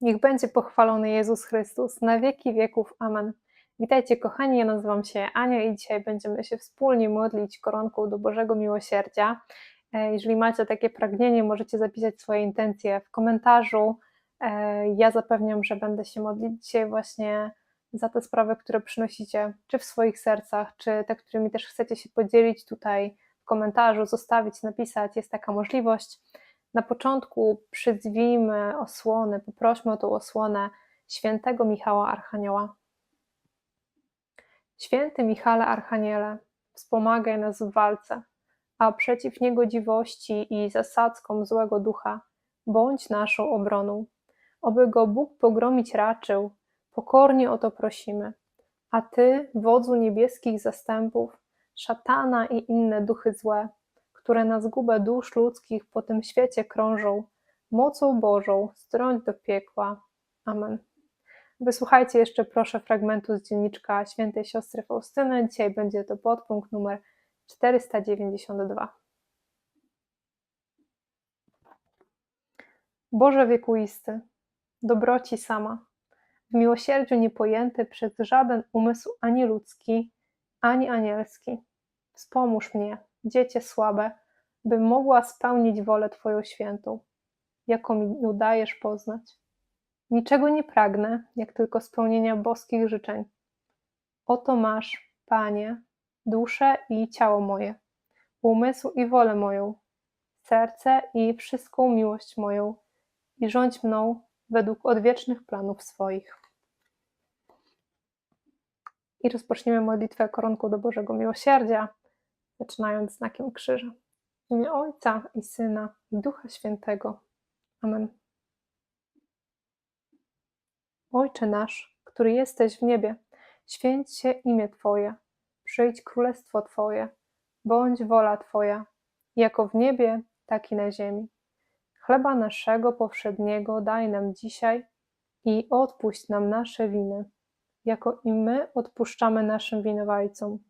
Niech będzie pochwalony Jezus Chrystus na wieki wieków. Amen. Witajcie kochani, ja nazywam się Ania i dzisiaj będziemy się wspólnie modlić koronką do Bożego Miłosierdzia. E, Jeżeli macie takie pragnienie, możecie zapisać swoje intencje w komentarzu. E, Ja zapewniam, że będę się modlić dzisiaj właśnie za te sprawy, które przynosicie, czy w swoich sercach, czy te, którymi też chcecie się podzielić tutaj w komentarzu, zostawić, napisać. Jest taka możliwość. Na początku przyzwijmy osłonę, poprośmy o tą osłonę świętego Michała Archanioła. Święty Michale Archaniele, wspomagaj nas w walce, a przeciw niegodziwości i zasadzkom złego ducha bądź naszą obroną. Oby go Bóg pogromić raczył, pokornie o to prosimy. A Ty, wodzu niebieskich zastępów, szatana i inne duchy złe, które na zgubę dusz ludzkich po tym świecie krążą, mocą Bożą strąć do piekła. Amen. Wysłuchajcie jeszcze proszę fragmentu z dzienniczka świętej siostry Faustyny. Dzisiaj będzie to podpunkt numer 492. Boże wiekuisty, dobroci sama, w miłosierdziu niepojęty przez żaden umysł ani ludzki, ani anielski. Wspomóż mnie, dziecię słabe, bym mogła spełnić wolę Twoją świętą, jaką mi udajesz poznać. Niczego nie pragnę, jak tylko spełnienia boskich życzeń. Oto masz, Panie, duszę i ciało moje, umysł i wolę moją, serce i wszystką miłość moją i rządź mną według odwiecznych planów swoich. I rozpoczniemy modlitwę koronką do Bożego Miłosierdzia, zaczynając znakiem krzyża. W imię Ojca i Syna i Ducha Świętego. Amen. Ojcze nasz, który jesteś w niebie, święć się imię Twoje, przyjdź królestwo Twoje, bądź wola Twoja, jako w niebie, tak i na ziemi. Chleba naszego powszedniego daj nam dzisiaj i odpuść nam nasze winy, jako i my odpuszczamy naszym winowajcom.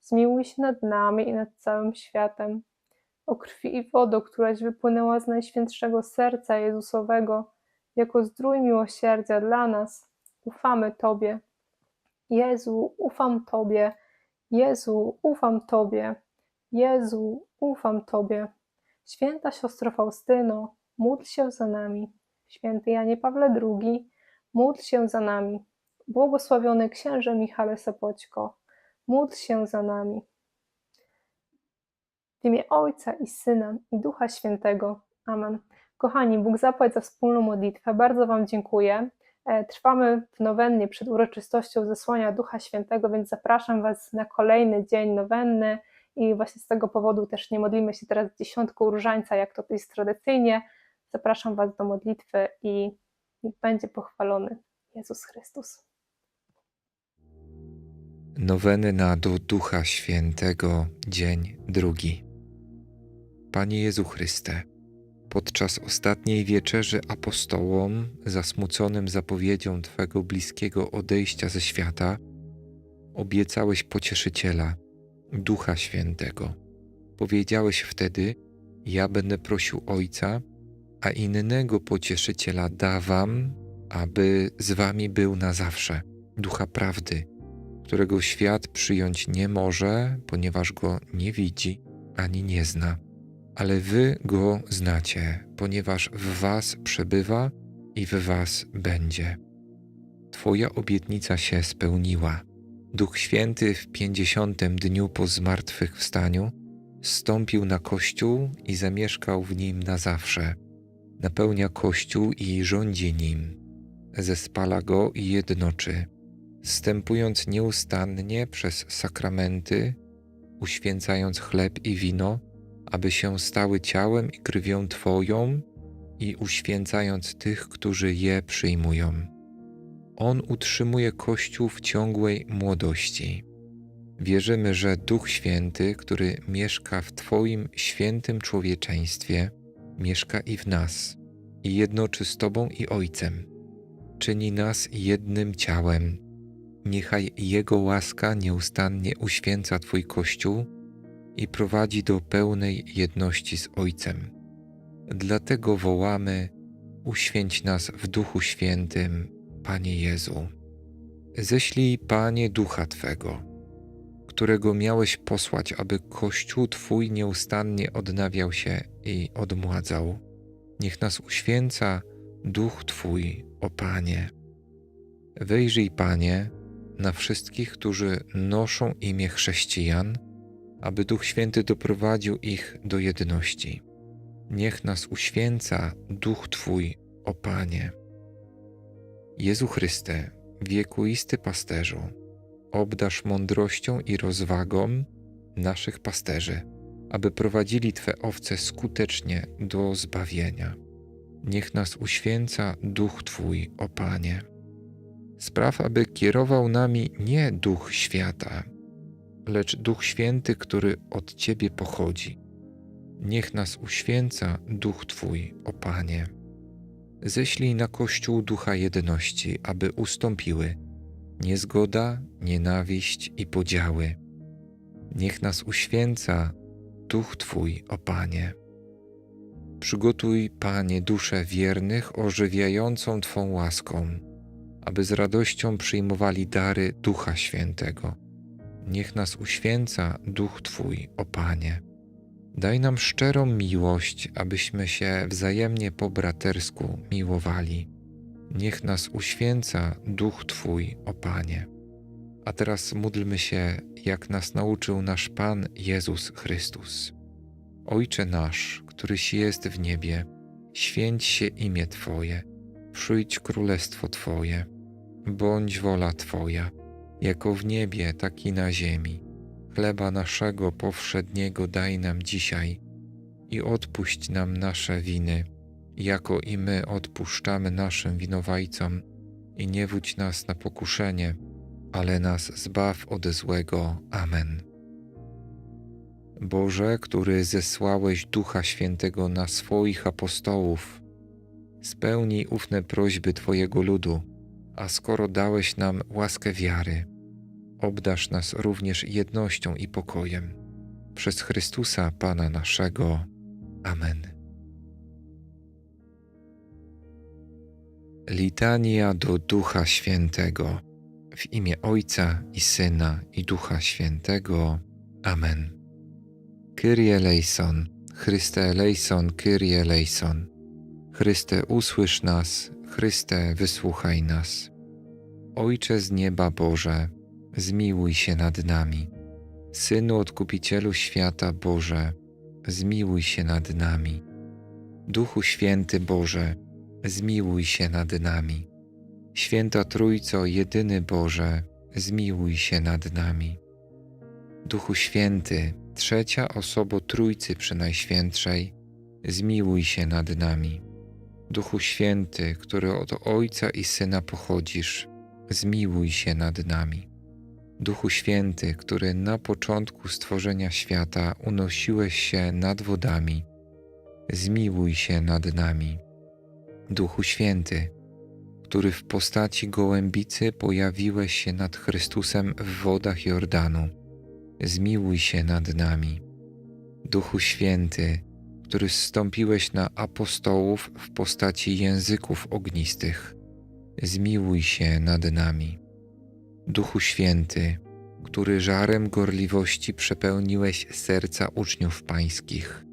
zmiłuj się nad nami i nad całym światem. O krwi i wodo, któraś wypłynęła z najświętszego serca Jezusowego, jako zdrój miłosierdzia dla nas, ufamy Tobie. Jezu, ufam Tobie. Jezu, ufam Tobie. Jezu, ufam Tobie. Święta siostro Faustyno, módl się za nami. Święty Janie Pawle II, módl się za nami. błogosławiony księże Michale Sopoćko, módl się za nami. W imię Ojca i Syna i Ducha Świętego. Amen. Kochani, Bóg zapłać za wspólną modlitwę. Bardzo Wam dziękuję. E, Trwamy w nowennie przed uroczystością zesłania Ducha Świętego, więc zapraszam Was na kolejny dzień nowenny i właśnie z tego powodu też nie modlimy się teraz dziesiątką różańca, jak to jest tradycyjnie. Zapraszam Was do modlitwy i niech będzie pochwalony Jezus Chrystus. Noweny na do Ducha Świętego, dzień drugi. Panie Jezu Chryste, podczas ostatniej wieczerzy apostołom, zasmuconym zapowiedzią Twego bliskiego odejścia ze świata, obiecałeś pocieszyciela, Ducha Świętego. Powiedziałeś wtedy: Ja będę prosił Ojca, a innego pocieszyciela dawam, aby z Wami był na zawsze, Ducha Prawdy którego świat przyjąć nie może, ponieważ go nie widzi ani nie zna. Ale wy go znacie, ponieważ w was przebywa i w was będzie. Twoja obietnica się spełniła. Duch Święty w pięćdziesiątym dniu po zmartwychwstaniu stąpił na Kościół i zamieszkał w nim na zawsze. Napełnia Kościół i rządzi nim. Zespala go i jednoczy stępując nieustannie przez sakramenty, uświęcając chleb i wino, aby się stały ciałem i krwią Twoją i uświęcając tych, którzy je przyjmują. On utrzymuje Kościół w ciągłej młodości. Wierzymy, że Duch Święty, który mieszka w Twoim świętym człowieczeństwie, mieszka i w nas i jednoczy z Tobą i Ojcem. Czyni nas jednym ciałem Niechaj Jego łaska nieustannie uświęca Twój Kościół i prowadzi do pełnej jedności z Ojcem. Dlatego wołamy: Uświęć nas w Duchu Świętym, Panie Jezu. Ześlij, Panie, Ducha Twego, którego miałeś posłać, aby Kościół Twój nieustannie odnawiał się i odmładzał. Niech nas uświęca Duch Twój, o Panie. Wejrzyj, Panie, na wszystkich, którzy noszą imię chrześcijan, aby Duch Święty doprowadził ich do jedności. Niech nas uświęca Duch Twój, o Panie. Jezu Chryste, wiekuisty pasterzu, obdasz mądrością i rozwagą naszych pasterzy, aby prowadzili Twe owce skutecznie do zbawienia. Niech nas uświęca Duch Twój, o Panie. Spraw, aby kierował nami nie duch świata, lecz duch święty, który od Ciebie pochodzi. Niech nas uświęca duch Twój, o Panie. Ześlij na Kościół ducha jedności, aby ustąpiły niezgoda, nienawiść i podziały. Niech nas uświęca duch Twój, o Panie. Przygotuj, Panie, duszę wiernych, ożywiającą Twą łaską aby z radością przyjmowali dary Ducha Świętego. Niech nas uświęca Duch Twój, o Panie. Daj nam szczerą miłość, abyśmy się wzajemnie po bratersku miłowali. Niech nas uświęca Duch Twój, o Panie. A teraz módlmy się, jak nas nauczył nasz Pan Jezus Chrystus. Ojcze nasz, któryś jest w niebie, święć się imię Twoje, przyjdź królestwo Twoje bądź wola Twoja, jako w niebie, tak i na ziemi. Chleba naszego powszedniego daj nam dzisiaj i odpuść nam nasze winy, jako i my odpuszczamy naszym winowajcom, i nie wódź nas na pokuszenie, ale nas zbaw ode złego. Amen. Boże, który zesłałeś Ducha Świętego na swoich apostołów, spełnij ufne prośby Twojego ludu a skoro dałeś nam łaskę wiary, obdasz nas również jednością i pokojem. Przez Chrystusa Pana naszego. Amen. Litania do Ducha Świętego. W imię Ojca i Syna i Ducha Świętego. Amen. Kyrie eleison, Chryste eleison, Kyrie eleison. Chryste usłysz nas, Chryste, wysłuchaj nas. Ojcze z nieba Boże, zmiłuj się nad nami. Synu Odkupicielu świata Boże, zmiłuj się nad nami. Duchu Święty Boże, zmiłuj się nad nami. Święta Trójco, jedyny Boże, zmiłuj się nad nami. Duchu Święty, trzecia osoba Trójcy Przenajświętszej, zmiłuj się nad nami. Duchu Święty, który od Ojca i Syna pochodzisz, zmiłuj się nad nami. Duchu Święty, który na początku stworzenia świata unosiłeś się nad wodami, zmiłuj się nad nami. Duchu Święty, który w postaci gołębicy pojawiłeś się nad Chrystusem w wodach Jordanu, zmiłuj się nad nami. Duchu Święty, który zstąpiłeś na apostołów w postaci języków ognistych, zmiłuj się nad nami. Duchu Święty, który żarem gorliwości przepełniłeś serca uczniów pańskich,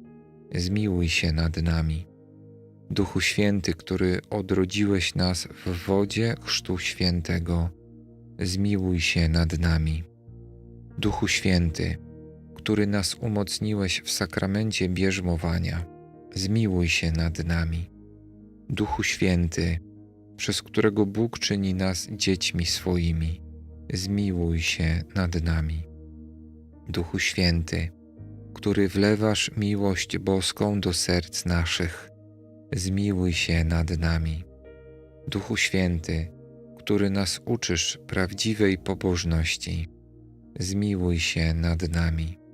zmiłuj się nad nami. Duchu Święty, który odrodziłeś nas w wodzie Chrztu Świętego, zmiłuj się nad nami. Duchu Święty, który nas umocniłeś w sakramencie bierzmowania, zmiłuj się nad nami. Duchu Święty, przez którego Bóg czyni nas dziećmi swoimi, zmiłuj się nad nami. Duchu Święty, który wlewasz miłość boską do serc naszych, zmiłuj się nad nami. Duchu Święty, który nas uczysz prawdziwej pobożności, zmiłuj się nad nami.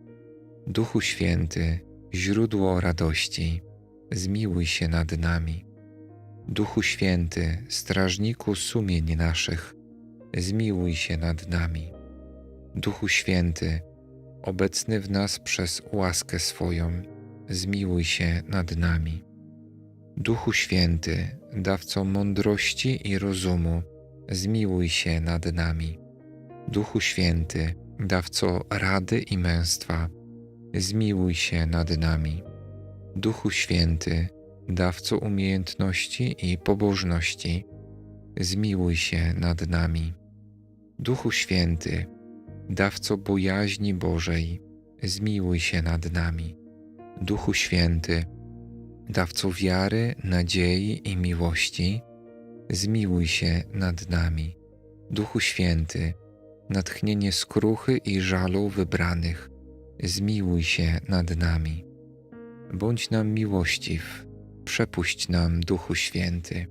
Duchu Święty, źródło radości, zmiłuj się nad nami. Duchu Święty, strażniku sumień naszych, zmiłuj się nad nami. Duchu Święty, obecny w nas przez łaskę swoją, zmiłuj się nad nami. Duchu Święty, dawco mądrości i rozumu, zmiłuj się nad nami. Duchu Święty, dawco rady i męstwa, zmiłuj się nad nami. Duchu Święty, dawco umiejętności i pobożności, zmiłuj się nad nami. Duchu Święty, dawco bojaźni Bożej, zmiłuj się nad nami. Duchu Święty, dawco wiary, nadziei i miłości, zmiłuj się nad nami. Duchu Święty, natchnienie skruchy i żalu wybranych, zmiłuj się nad nami. Bądź nam miłościw, przepuść nam, Duchu Święty.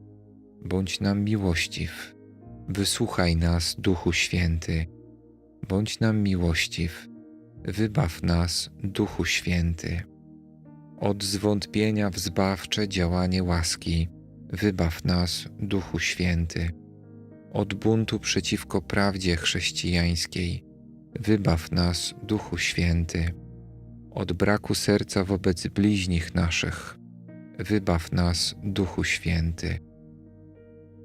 Bądź nam miłościw, wysłuchaj nas, Duchu Święty. Bądź nam miłościw, wybaw nas, Duchu Święty. Od zwątpienia w zbawcze działanie łaski, wybaw nas, Duchu Święty. Od buntu przeciwko prawdzie chrześcijańskiej, wybaw nas, Duchu Święty. Od braku serca wobec bliźnich naszych, wybaw nas, Duchu Święty.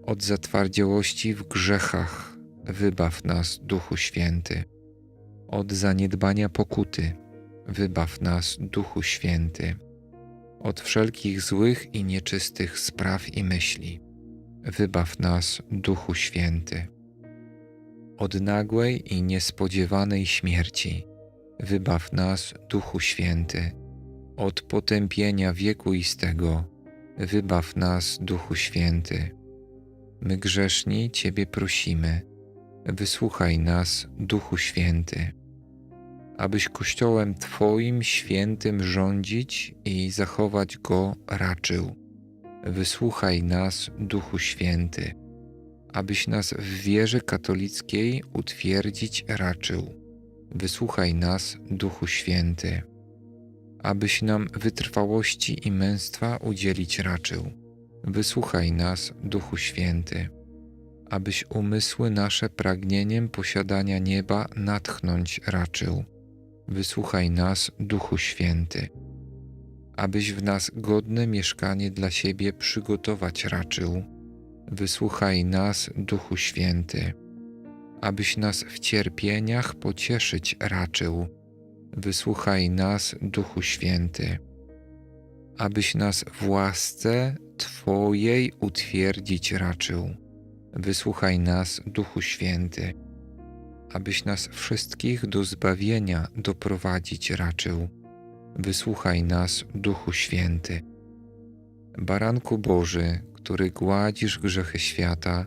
Od zatwardziałości w grzechach, wybaw nas, Duchu Święty. Od zaniedbania pokuty, wybaw nas, Duchu Święty. Od wszelkich złych i nieczystych spraw i myśli, wybaw nas, Duchu Święty. Od nagłej i niespodziewanej śmierci, wybaw nas, Duchu Święty. Od potępienia wiekuistego, wybaw nas, Duchu Święty. My grzeszni Ciebie prosimy, wysłuchaj nas, Duchu Święty, abyś Kościołem Twoim świętym rządzić i zachować go raczył. Wysłuchaj nas, Duchu Święty, abyś nas w wierze katolickiej utwierdzić raczył. Wysłuchaj nas, Duchu Święty, abyś nam wytrwałości i męstwa udzielić raczył. Wysłuchaj nas, Duchu Święty, abyś umysły nasze pragnieniem posiadania nieba natchnąć raczył. Wysłuchaj nas, Duchu Święty, abyś w nas godne mieszkanie dla siebie przygotować raczył. Wysłuchaj nas, Duchu Święty, abyś nas w cierpieniach pocieszyć raczył. Wysłuchaj nas, Duchu Święty, abyś nas w łasce Twojej utwierdzić raczył. Wysłuchaj nas, Duchu Święty, abyś nas wszystkich do zbawienia doprowadzić raczył. Wysłuchaj nas, Duchu Święty. Baranku Boży, który gładzisz grzechy świata,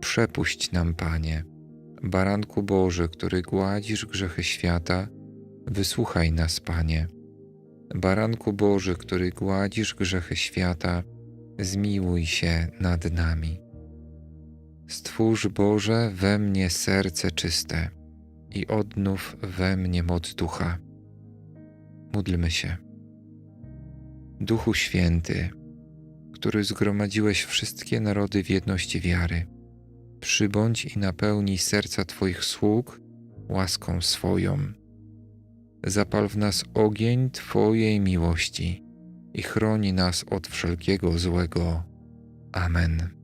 przepuść nam, Panie. Baranku Boży, który gładzisz grzechy świata, wysłuchaj nas, Panie. Baranku Boży, który gładzisz grzechy świata, zmiłuj się nad nami. Stwórz Boże we mnie serce czyste i odnów we mnie moc ducha. Módlmy się. Duchu Święty, który zgromadziłeś wszystkie narody w jedności wiary, przybądź i napełnij serca Twoich sług łaską swoją. Zapal w nas ogień Twojej miłości i chroni nas od wszelkiego złego. Amen.